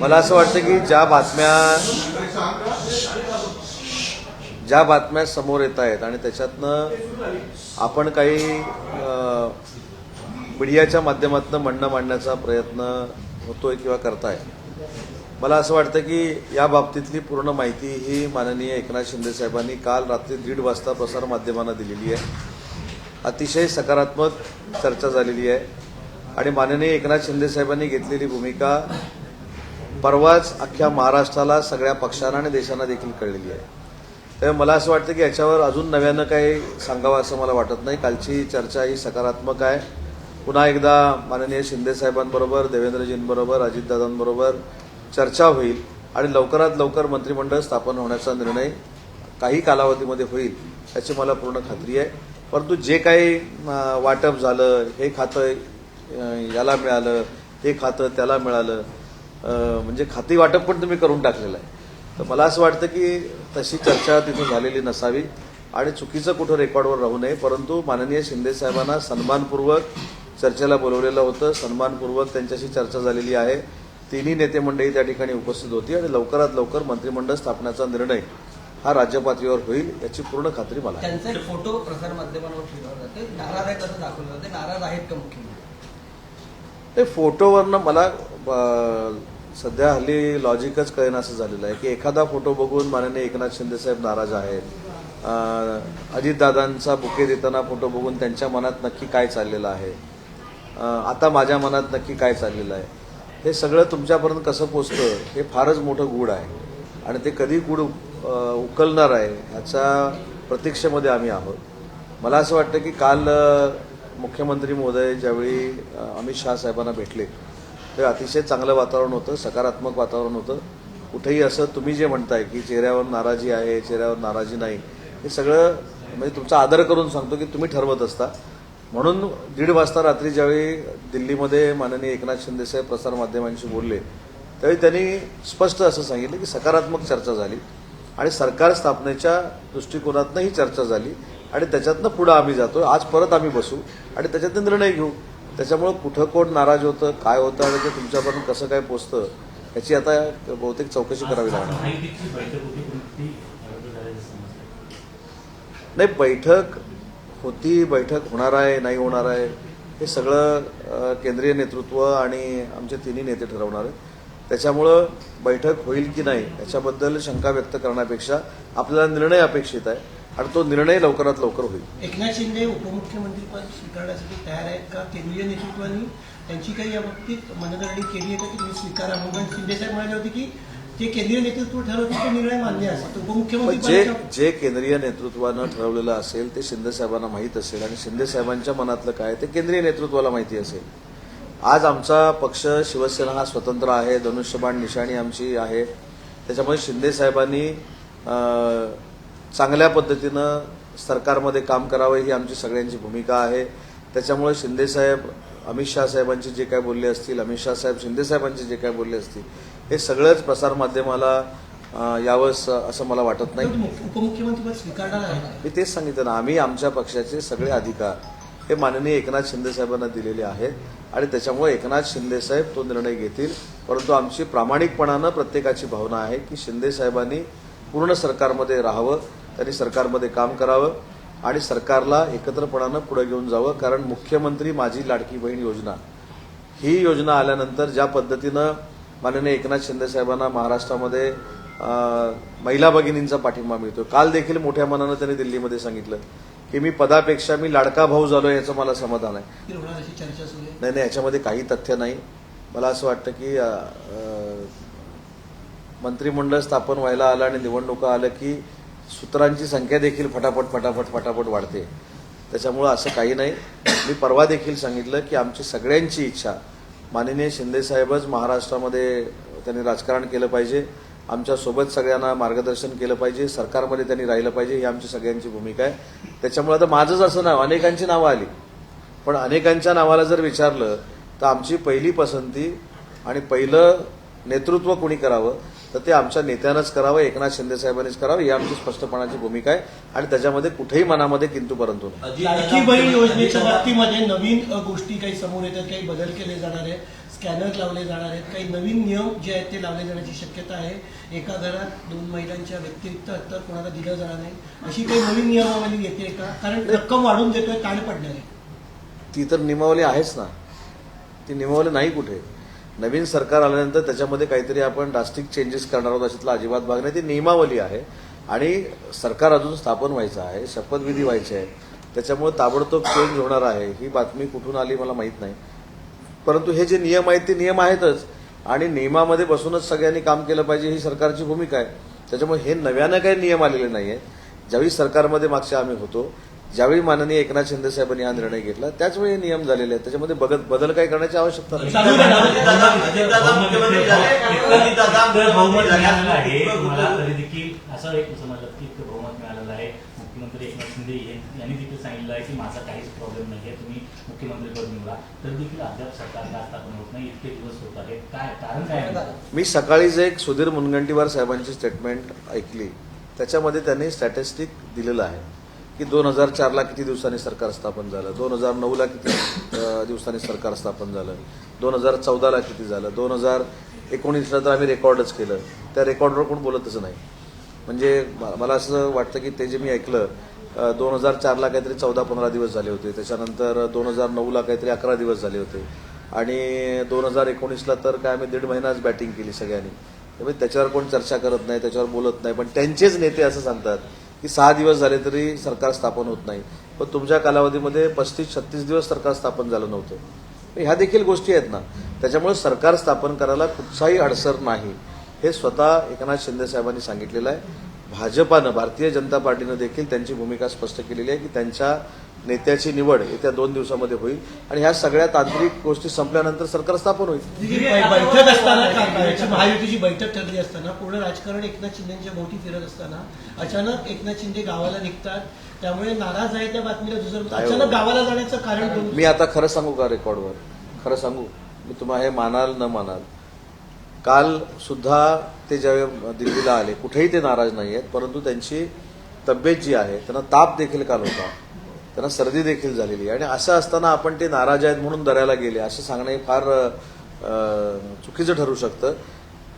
मला असं वाटतं की ज्या बातम्या ज्या बातम्या समोर येत आहेत आणि त्याच्यातनं आपण काही मीडियाच्या माध्यमातून म्हणणं मांडण्याचा प्रयत्न होतोय किंवा करताय. मला असं वाटतं की या बाबतीतली पूर्ण माहिती ही माननीय एकनाथ शिंदे साहेबांनी काल रात्री दीड वाजता प्रसारमाध्यमांना दिलेली आहे. अतिशय सकारात्मक चर्चा झालेली आहे. आणि माननीय एकनाथ शिंदे साहेबांनी घेतलेली भूमिका परवाच अख्ख्या महाराष्ट्राला सगळ्या पक्षांना आणि देशांना देखील कळलेली आहे. तर मला असं वाटतं की याच्यावर अजून नव्यानं काही सांगावं असं मला वाटत नाही. कालची चर्चा ही सकारात्मक आहे. पुन्हा एकदा माननीय शिंदे साहेबांबरोबर देवेंद्रजींबरोबर अजितदादांबरोबर चर्चा होईल आणि लवकरात लवकर मंत्रिमंडळ स्थापन होण्याचा निर्णय काही कालावधीमध्ये होईल याची मला पूर्ण खात्री आहे. परंतु जे काही वाटप झालं हे खातं याला मिळालं हे खातं त्याला मिळालं म्हणजे खाती वाटप पण तुम्ही करून टाकलेलं आहे. तर मला असं वाटतं की तशी चर्चा तिथं झालेली नसावी आणि चुकीचं कुठं रेकॉर्डवर राहू नये परंतु माननीय शिंदे साहेबांना सन्मानपूर्वक चर्चेला बोलवलेलं होतं सन्मानपूर्वक त्यांच्याशी चर्चा झालेली आहे. तिन्ही नेते मंडळी त्या ठिकाणी उपस्थित होती आणि लवकरात लवकर मंत्रिमंडळ स्थापण्याचा निर्णय हा राज्यपातळीवर होईल याची पूर्ण खात्री मला त्यांचे फोटो प्रसार माध्यमांवर फिरवले नाराज आहेत असं दाखवलं जाते. नाराज आहेत का मुख्यमंत्री? ते फोटोवरनं मला सध्या हल्ली लॉजिकच कळेन असं झालेलं आहे की एखादा फोटो बघून माननीय एकनाथ शिंदेसाहेब नाराज आहेत. अजितदादांचा बुके देताना फोटो बघून त्यांच्या मनात नक्की काय चाललेलं आहे? आता माझ्या मनात नक्की काय चाललेलं आहे? हे सगळं तुमच्यापर्यंत कसं पोचतं हे फारच मोठं गूढ आहे. आणि ते कधी गूढ उकलणार आहे ह्याच्या प्रतीक्षेमध्ये आम्ही आहोत. मला असं वाटतं की काल मुख्यमंत्री महोदय ज्यावेळी अमित शहा साहेबांना भेटले ते अतिशय चांगलं वातावरण होतं सकारात्मक वातावरण होतं. कुठेही असं तुम्ही जे म्हणताय की चेहऱ्यावर नाराजी आहे चेहऱ्यावर नाराजी नाही हे सगळं म्हणजे तुमचा आदर करून सांगतो की तुम्ही ठरवत असता. म्हणून दीड वाजता रात्री ज्यावेळी दिल्लीमध्ये माननीय एकनाथ शिंदेसाहेब प्रसारमाध्यमांशी बोलले त्यावेळी त्यांनी स्पष्ट असं सांगितलं की सकारात्मक चर्चा झाली आणि सरकार स्थापनेच्या दृष्टिकोनातनं ही चर्चा झाली आणि त्याच्यातनं पुढं आम्ही जातो आज परत आम्ही बसू आणि त्याच्यातनं निर्णय घेऊ. त्याच्यामुळं कुठं कोण नाराज होतं काय होतं आणि ते तुमच्यापर्यंत कसं काय पोचतं याची आता बहुतेक चौकशी करावी लागणार. नाही बैठक होती बैठक होणार आहे नाही होणार आहे हे सगळं केंद्रीय नेतृत्व आणि आमचे तिन्ही नेते ठरवणार आहेत. त्याच्यामुळं बैठक होईल की नाही याच्याबद्दल शंका व्यक्त करण्यापेक्षा आपल्याला निर्णय अपेक्षित आहे. आणि तो निर्णय लवकरात लवकर होईल. एकनाथ शिंदे उपमुख्यमंत्री पद स्वीकारण्यासाठी तयार आहेत का? केंद्रीय नेतृत्वाने त्यांची काही या बाबतीत मनधरणी केली आहे का? की तुम्ही स्वीकारा. म्हणून शिंदे साहेब म्हणाले होते की जे केंद्रीय नेतृत्व ठरवते तो निर्णय मान्य असेल तो पण उपमुख्यमंत्री जे जे केंद्रीय नेतृत्वानं ठरवलेलं असेल ते शिंदे साहेबांना माहीत असेल आणि शिंदे साहेबांच्या मनातलं काय ते केंद्रीय नेतृत्वाला माहिती असेल. आज आमचा पक्ष शिवसेना हा स्वतंत्र आहे धनुष्यबाण निशाणी आमची आहे. त्याच्यामुळे शिंदे साहेबांनी अं, चांगल्या पद्धतीनं सरकारमध्ये काम करावं ही आमची सगळ्यांची भूमिका आहे. त्याच्यामुळे शिंदे साहेब अमित शहा साहेबांचे जे काय बोलले असतील अमित शहा साहेब शिंदे साहेबांचे जे काय बोलले असतील हे सगळंच प्रसारमाध्यमाला अं, यावं असं मला वाटत नाही? मी तेच सांगितलं ना आम्ही आमच्या पक्षाचे सगळे अधिकार हे माननीय एकनाथ शिंदे साहेबांना दिलेले आहेत आणि त्याच्यामुळे एकनाथ शिंदे साहेब तो निर्णय घेतील. परंतु आमची प्रामाणिकपणानं प्रत्येकाची भावना आहे की शिंदे साहेबांनी पूर्ण सरकारमध्ये राहावं. त्यांनी सरकारमध्ये काम करावं आणि सरकारला एकत्रपणानं पुढे घेऊन जावं कारण मुख्यमंत्री माझी लाडकी बहीण योजना. ही योजना आल्यानंतर ज्या पद्धतीनं माननीय एकनाथ शिंदे साहेबांना महाराष्ट्रामध्ये महिला भगिनींचा पाठिंबा मिळतो काल देखील मोठ्या मनानं त्यांनी दिल्लीमध्ये सांगितलं की मी पदापेक्षा मी लाडका भाऊ झालो याचं मला समाधान आहे. नाही नाही याच्यामध्ये काही तथ्य नाही. मला असं वाटतं की मंत्रिमंडळ स्थापन व्हायला आलं आणि निवडणुका आलं की सूत्रांची संख्या देखील फटाफट फटाफट फटाफट वाढते. त्याच्यामुळं असं काही नाही. मी परवा देखील सांगितलं की आमची सगळ्यांची इच्छा माननीय शिंदेसाहेबच महाराष्ट्रामध्ये त्यांनी राजकारण केलं पाहिजे. आमच्यासोबत सगळ्यांना मार्गदर्शन केलं पाहिजे. सरकारमध्ये त्यांनी राहिलं पाहिजे. ही आमची सगळ्यांची भूमिका आहे. त्याच्यामुळे आता माझंच असं नाव अनेकांची नावं आली. पण अनेकांच्या नावाला जर विचारलं तर आमची पहिली पसंती आणि पहिलं नेतृत्व कोणी करावं? तर ते आमच्या नेत्यानंच करावं एकनाथ शिंदे साहेबांनीच करावं ही आमची स्पष्टपणाची भूमिका आहे. आणि त्याच्यामध्ये कुठेही मनामध्ये किंतु परंतु नाही. लाडकी बहीण योजनेच्या बाबतीमध्ये नवीन गोष्टी काही समोर येतात काही बदल केले जाणार आहे स्कॅनर लावले जाणार आहेत काही नवीन नियम जे आहेत ते लावले जाण्याची शक्यता आहे. एका घरात दोन महिलांच्या व्यतिरिक्त अंतर कोणाला दिलं जाणार नाही. अशी काही नवीन नियमावली येते का? कारण रक्कम वाढून देतोय ताण पडणार आहे. ती तर नियमावली आहेच ना. ती नियमावली नाही कुठे. नवीन सरकार आल्यानंतर त्याच्यामध्ये काहीतरी आपण ड्रास्टिक चेंजेस करणार आहोत अशातला अजिबात भाग नाही. ती नियमावली आहे. आणि सरकार अजून स्थापन व्हायचं आहे शपथविधी व्हायची आहे त्याच्यामुळे ताबडतोब चेंज होणार आहे. ही बातमी कुठून आली मला माहीत नाही. परंतु हे जे नियम आहेत ते नियम आहेतच. आणि नियमामध्ये बसूनच सगळ्यांनी काम केलं पाहिजे ही सरकारची भूमिका आहे. त्याच्यामुळे हे नव्यानं काही नियम आलेले नाही आहेत ज्यावेळी सरकारमध्ये मागच्या आम्ही होतो ज्यावेळी माननीय एकनाथ शिंदे साहेबांनी हा निर्णय घेतला त्याचवेळी हे नियम झालेले आहेत. त्याच्यामध्ये बदल बदल काही करण्याची आवश्यकता नाही. मला तरी देखील असं एक समजलं की इतकं बहुमत मिळालेलं आहे. मुख्यमंत्री एकनाथ शिंदे हे- यांनी देखील सांगितलं आहे की माझा काहीच प्रॉब्लेम नाही आहे तुम्ही मुख्यमंत्रीपद निवडा. तर देखील अद्याप सरकार का स्थापन होत नाही इतके दिवस होत आहेत. काय कारण काय? मी सकाळीच एक सुधीर मुनगंटीवार साहेबांची स्टेटमेंट ऐकली त्याच्यामध्ये त्यांनी स्टॅटिस्टिक दिलेलं आहे. की दोन हजार चारला किती दिवसांनी सरकार स्थापन झालं? दोन हजार नऊला किती दिवसांनी सरकार स्थापन झालं? दोन हजार चौदाला किती झालं? दोन हजार एकोणीसला तर आम्ही रेकॉर्डच केलं. त्या रेकॉर्डवर कोण बोलतच नाही. म्हणजे मला असं वाटतं की ते जे मी ऐकलं दोन हजार चारला काहीतरी चौदा पंधरा दिवस झाले होते. त्याच्यानंतर दोन हजार नऊला काहीतरी अकरा दिवस झाले होते. आणि दोन हजार एकोणीसला तर काय आम्ही दीड महिनाच बॅटिंग केली सगळ्यांनी. त्यामुळे त्याच्यावर कोण चर्चा करत नाही त्याच्यावर बोलत नाही पण त्यांचेच नेते असं सांगतात. की सहा दिवस झाले तरी सरकार स्थापन होत नाही. पण तुमच्या कालावधीमध्ये पस्तीस छत्तीस दिवस सरकार स्थापन झालं नव्हतं. ह्या देखील गोष्टी आहेत ना. त्याच्यामुळे सरकार स्थापन करायला कुठचाही अडसर नाही. हे स्वतः एकनाथ शिंदे साहेबांनी सांगितलेलं आहे. भाजपानं भारतीय जनता पार्टीनं देखील त्यांची भूमिका स्पष्ट केलेली आहे की त्यांच्या नेत्याची निवड येत्या दोन दिवसामध्ये होईल. आणि ह्या सगळ्या तांत्रिक गोष्टी संपल्यानंतर सरकार स्थापन होईल. बैठक असताना महायुतीची बैठक ठरली असताना पूर्ण राजकारण एकनाथ शिंदेच्या भोवती फिरत असताना अचानक एकनाथ शिंदे गावाला निघतात. त्यामुळे नाराज आहे त्या बातमीला दुसरं नाही हो. अचानक गावाला जाण्याचं कारण मी आता खरं सांगू का रेकॉर्डवर खरं सांगू? मी तुम्हाला हे मानाल न मानाल. काल सुद्धा ते ज्यावेळी दिल्लीला आले कुठेही ते नाराज नाही आहेत परंतु त्यांची तब्येत जी आहे त्यांना ताप देखील काल होता. त्यांना सर्दी देखील झालेली आहे. आणि असं असताना आपण ते नाराज आहेत म्हणून दऱ्याला गेले असं सांगणं हे फार चुकीचं ठरू शकतं.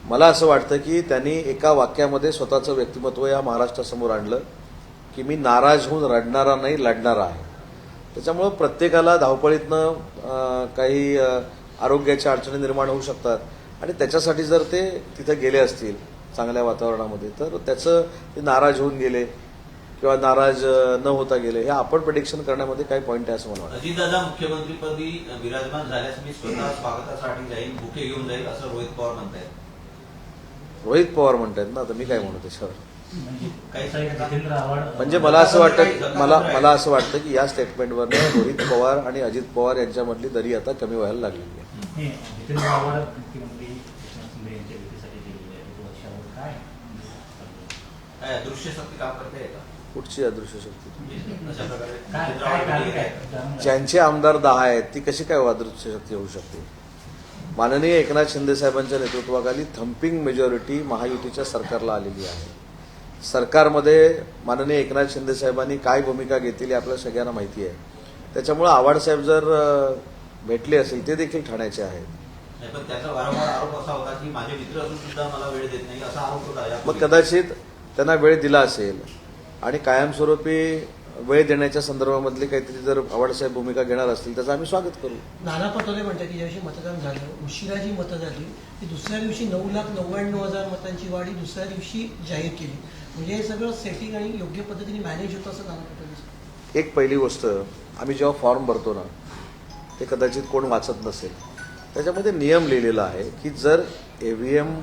मला असं वाटतं की त्यांनी एका वाक्यामध्ये स्वतःचं व्यक्तिमत्व या महाराष्ट्रासमोर आणलं की मी नाराज होऊन रडणारा नाही लढणारा आहे. त्याच्यामुळं प्रत्येकाला धावपळीतनं काही आरोग्याच्या अडचणी निर्माण होऊ शकतात. आणि त्याच्यासाठी जर ते तिथे गेले असतील चांगल्या वातावरणामध्ये तर त्याचं ते नाराज होऊन गेले किंवा नाराज न होता गेले हे आपण प्रिडिक्शन करण्यामध्ये काही पॉईंट आहे असं मला वाटतं. अजितदादा मुख्यमंत्रीपदी विराजमान झाल्यास मी स्वतः स्वागतासाठी जाईल बुके घेऊन जाईल असं रोहित पवार म्हणतायत. रोहित पवार म्हणतात ना तर मी काय म्हणू त्याच्यावर म्हणजे म्हणजे मला असं वाटतं मला मला असं वाटतं की या स्टेटमेंटवर रोहित पवार आणि अजित पवार यांच्यामधली दरी आता कमी व्हायला लागलेली आहे हे जितेंद्र आव्हाड मुख्यमंत्री एकनाथ शिंदे यांच्या भेटीसाठी गेलेले आहेत एक वर्षावर काय काय अदृश्य शक्ती काम करते का? कुठची अदृश्य शक्ती? ज्यांचे आमदार दहा आहेत ती कशी काय अदृश्य शक्ती होऊ शकते? माननीय एकनाथ शिंदे साहेबांच्या नेतृत्वाखाली थम्पिंग मेजॉरिटी महायुतीच्या सरकारला आलेली आहे. सरकारमध्ये माननीय एकनाथ शिंदे साहेबांनी काय भूमिका घेतलेली आपल्याला सगळ्यांना माहिती आहे. त्याच्यामुळे आव्हाड साहेब जर भेटले असेल ते देखील ठाण्याचे आहेत. मग. कदाचित त्यांना वेळ दिला असेल आणि कायमस्वरूपी वेळ देण्याच्या संदर्भामधली काहीतरी जर आव्हाडसाहेब भूमिका घेणार असतील त्याचं आम्ही स्वागत करू. नाना पटोले म्हणतात की ज्यादिवशी मतदान झालं उशिरा जी मतं झाली ती दुसऱ्या दिवशी नऊ लाख नव्याण्णव हजार मतांची वाढी दुसऱ्या दिवशी जाहीर केली. म्हणजे हे सगळं सेटिंग आणि योग्य पद्धतीने मॅनेज होतं असं नाना पटोले. एक पहिली गोष्ट आम्ही जेव्हा फॉर्म भरतो ना ते कदाचित कोण वाचत नसेल. त्याच्यामध्ये नियम लिहिलेला आहे की जर ए व्ही एम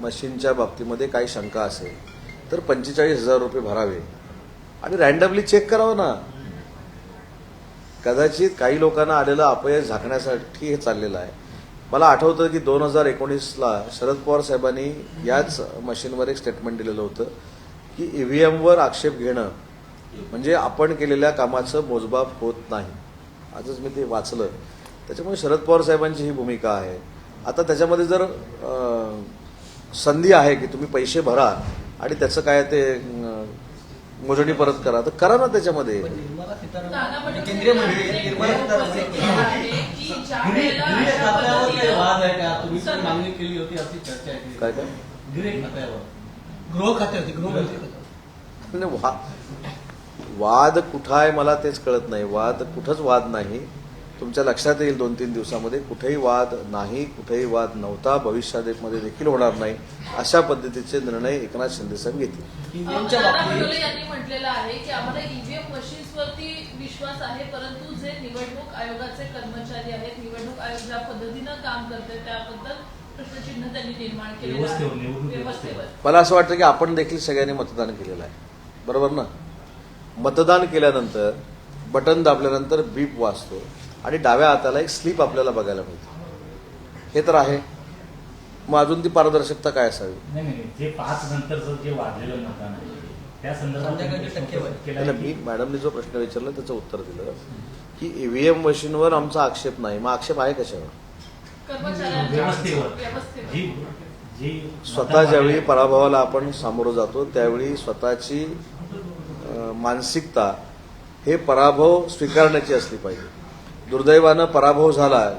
मशीनच्या बाबतीमध्ये काही शंका असेल तर पंचेचाळीस हजार रुपये भरावे. आणि रँडमली चेक करावं ना. कदाचित काही लोकांना आलेलं अपयश झाकण्यासाठी हे चाललेलं आहे. मला आठवतं की दोन हजार एकोणीसला शरद पवार साहेबांनी याच मशीनवर एक स्टेटमेंट दिलेलं होतं की ईव्हीएमवर आक्षेप घेणं म्हणजे आपण केलेल्या कामाचं मोजबाप होत नाही. आजच मी ते वाचलं. त्याच्यामुळे शरद पवार साहेबांची ही भूमिका आहे. आता त्याच्यामध्ये जर संधी आहे की तुम्ही पैसे भरा आणि त्याचं काय ते मोजणी परत करा. तर करा ना त्याच्यामध्ये. केंद्रीय मंत्री निर्मला सीतारामन काय काय? गृह गृह वाद कुठं आहे मला तेच कळत नाही. वाद कुठंच वाद नाही. तुमच्या लक्षात येईल दोन तीन दिवसामध्ये कुठेही वाद नाही कुठेही वाद नव्हता भविष्यामध्ये देखील होणार नाही अशा पद्धतीचे निर्णय एकनाथ घेतील. बाबतीत पटोले यांनी म्हटलेलं आहे की आम्हाला ईव्हीएम मशीन्सवरती विश्वास आहे परंतु जे निवडणूक आयोगाचे कर्मचारी आहेत निवडणूक आयोग ज्या पद्धतीनं काम करते त्याबद्दल प्रश्नचिन्ह त्यांनी निर्माण केलेलं मला असं वाटतं की आपण देखील सगळ्यांनी मतदान केलेलं आहे. बरोबर ना? मतदान केल्यानंतर बटन दाबल्यानंतर बीप वाजतो. आणि डाव्या हाताला एक स्लिप आपल्याला बघायला मिळते. हे तर आहे. मग अजून ती पारदर्शकता काय असावी? नाही नाही नाही. जे पाच नंतरचं जे वाढलेलं मतदान आहे त्या संदर्भात संध्याकाळची तुम्ही टक्केवारी. केलं. नाही, मी मॅडमने जो प्रश्न विचारला त्याचं उत्तर दिलं. की ईव्हीएम मशीनवर आमचा आक्षेप नाही. मग आक्षेप आहे कशावर? कर्मचाऱ्यांच्या व्यवस्थेवर. व्यवस्थेवर. जी जी स्वतः ज्यावेळी पराभवाला आपण सामोरं जातो त्यावेळी स्वतःची मानसिकता हे पराभव स्वीकारण्याची असली पाहिजे. दुर्दैवानं पराभव झाला.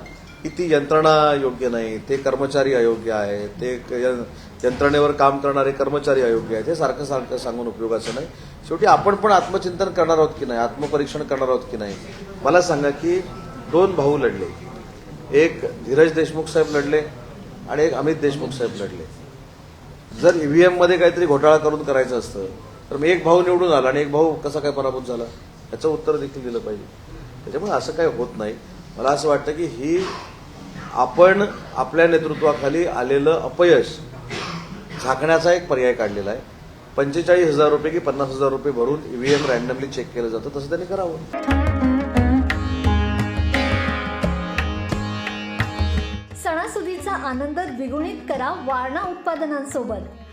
की ती यंत्रणा योग्य नाही ते कर्मचारी अयोग्य आहे ते क- य- यंत्रणेवर काम करणारे कर्मचारी अयोग्य आहेत हे सारखं सारखं सांगून उपयोगाचं नाही. शेवटी आपण पण आत्मचिंतन करणार आहोत की नाही आत्मपरीक्षण करणार आहोत की नाही? मला सांगा की दोन भाऊ लढले. एक धीरज देशमुख साहेब लढले आणि एक अमित देशमुख साहेब लढले. जर ई व्ही एममध्ये काहीतरी घोटाळा करून करायचं असतं तर मग एक भाऊ निवडून आला आणि एक भाऊ कसा काय पराभूत झाला? याचं उत्तर देखील दिलं पाहिजे. त्याच्यामुळे असं काही होत नाही. मला असं वाटतं की ही आपण आपल्या नेतृत्वाखाली आलेलं अपयश झाकण्याचा एक पर्याय काढलेला आहे. पंचेचाळीस हजार रुपये की पन्नास हजार रुपये भरून ईव्हीएम रॅन्डमली चेक केलं जातं तसं त्यांनी करावं. सणासुदीचा आनंद द्विगुणित करा वारणा उत्पादनांसोबत.